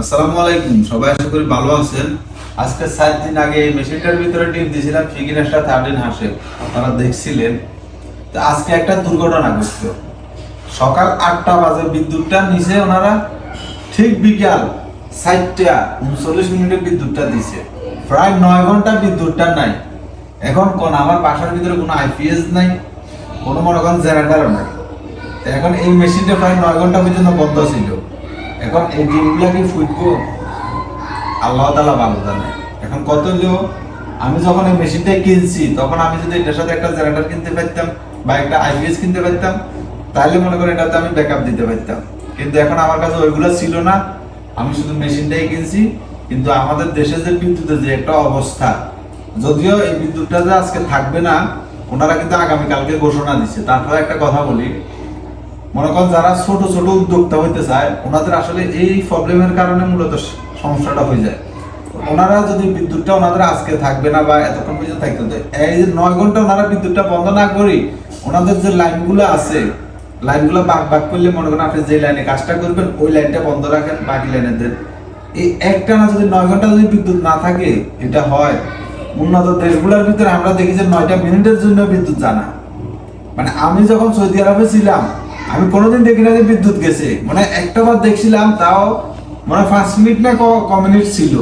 আসসালামু আলাইকুম, সবাই আশা করি ভালো আছেন। আজকে সাত দিন আগে এই মেশিনটার ভিতরে টিপ দিয়েছিলাম ফিকির একটা থার্টিন হাসে। আপনারা দেখছিলেন। তো আজকে একটা দুর্ঘটনা ঘটলো সকাল আটটা বাজে, বিদ্যুৎটা নিচে ওনারা। ঠিক বিকাল সাতটা উনচল্লিশ মিনিটে বিদ্যুৎটা দিছে। প্রায় নয় ঘণ্টা বিদ্যুৎটা নাই। এখন কোন আমার বাসার ভিতরে কোনো আইপিএস নাই, কোনো মনে করেন জেনারেটারও নাই। এখন এই মেশিনটা প্রায় নয় ঘণ্টা পর্যন্ত বন্ধ ছিল। এখন এই ডিমগুলা কি ফুটবো? আল্লাহ তালা ভালো জানে। এখন কত হলো আমি যখন এই মেশিনটা কিনছি, তখন আমি যদি এটার সাথে একটা জেনারেটর কিনতে পারতাম বা একটা আইপিএস কিনতে পারতাম, তাহলে মনে করেন এটাতে আমি ব্যাকআপ দিতে পারতাম। কিন্তু এখন আমার কাছে ওইগুলো ছিল না। আমি শুধু মেশিনটাই কিনছি। কিন্তু আমাদের দেশে যে বিদ্যুতের যে একটা অবস্থা, যদিও এই বিদ্যুৎটা যে আজকে থাকবে না, ওনারা কিন্তু আগামীকালকে ঘোষণা দিচ্ছে তারপরে একটা কথা বলি মনে করেন যারা ছোট ছোট উদ্যোক্তা হইতে চায় ওনাদের আসলে এই প্রবলেমের কারণে মূলত সমস্যাটা হয়ে যায়। ওনারা যদি বিদ্যুৎটা ওনাদের আজকে থাকবে না বা এতক্ষণ পর্যন্ত থাকতে হতো এই যে নয় ঘণ্টা ওনারা বিদ্যুৎটা বন্ধ না করি ওনাদের যে লাইনগুলো আছে, লাইনগুলো বাক বাক করলে মনে করেন আপনি যে লাইনে কাজটা করবেন, ওই লাইনটা বন্ধ রাখেন বাকি লাইনে দেন। এই একটা না যদি নয় ঘণ্টা যদি বিদ্যুৎ না থাকে, এটা হয়। উন্নত দেশগুলোর ভিতরে আমরা দেখি যে নয়টা মিনিটের জন্য বিদ্যুৎ জানা। মানে আমি যখন সৌদি আরবে ছিলাম আমি কোনোদিন দেখি না যে বিদ্যুৎ গেছে। মানে একটা বার দেখছিলাম, তাও মানে পাঁচ মিনিট না ক- মিনিট ছিল।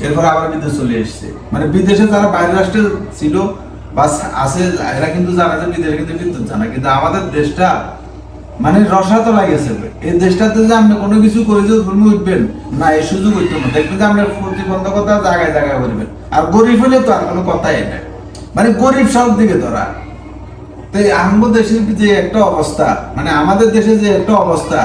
এরপর আবার বিদ্যুৎ চলে এসছে। মানে বিদেশে যারা বাইরের রাষ্ট্রে ছিল বা আছে, এরা কিন্তু জানে যে বিদেশে কিন্তু বিদ্যুৎ জানা কিন্তু আমাদের দেশটা মানে রসাতলা গেছে এই দেশটাতে যে আপনি কোনো কিছু করে যে ধর্ম উঠবেন, না, এই সুযোগ হইতো না। দেখবেন যে আমরা প্রতিবন্ধকতা জায়গায় জায়গায় করবেন। আর গরিব হলে তো আর কোনো কথাই নেই। মানে গরিব সব দিকে ধরা। তো এই আঙ্গ দেশের যে একটা অবস্থা মানে আমাদের দেশে যে একটা অবস্থা,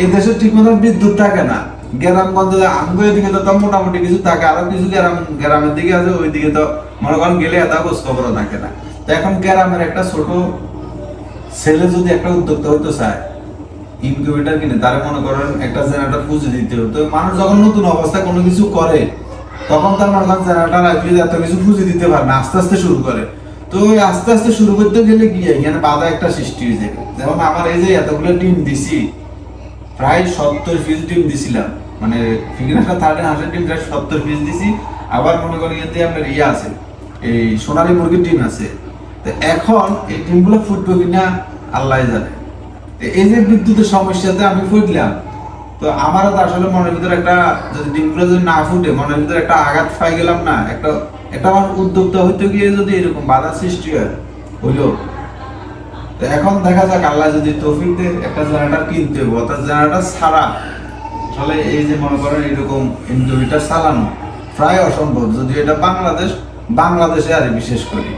এই দেশে ঠিক মতো বিদ্যুৎ থাকে না। গ্রামগঞ্জে আঙ্গ এদিকে তো মোটামুটি কিছু থাকে, আরও কিছু গ্রাম, গ্রামের দিকে আছে, ওইদিকে তো মনে করেন গেলে এত খোঁজ খবর থাকে না। তো এখন গ্রামের একটা ছোট ছেলে যদি একটা উদ্যোক্তা হইতে চায় ইনকিউবেটর কিনে, তারা মনে করেন একটা জেনারেটর পুঁজি দিতে হতো মানুষ যখন নতুন অবস্থায় কোনো কিছু করে, তখন তার মনে করেন জেনারেটর এত কিছু পুঁজি দিতে পারে না, আস্তে আস্তে শুরু করে। তো আস্তে আস্তে শুরু করতে গেলে কি এখানে বাধা একটা সৃষ্টি হয়ে যেমন আমার এই যে এতগুলো টিম দিছি, প্রায় সত্তর ডিম দিছিলাম। মানে হাঁসের ডিম প্রায় সত্তর দিছি। আবার মনে আপনার ইয়ে আছে, এই মুরগির ডিম আছে। তো এখন এই ফুটবে কিনা, আল্লাহ জানে। এই যে বিদ্যুতের সমস্যাতে আমি ফুটলাম। তো আমারও তো আসলে মনের ভিতরে একটা, যদি ডিমগুলো যদি না ফুটে, মনের ভিতরে একটা আঘাত পাই গেলাম না, একটা একটা আমার উদ্যোক্তা হইতে গিয়ে যদি এরকম বাধা সৃষ্টি হয়, হইল। তো এখন দেখা যাক, আল্লাহ যদি তৌফিক দেয়, একটা জেনারেটর কিনতে হবে অর্থাৎ জেনারেটর ছাড়া, তাহলে এই যে মনে করেন এরকম ইন্ডোভিটার চালানো প্রায় অসম্ভব। যদি এটা বাংলাদেশ, বাংলাদেশে আর বিশেষ করি।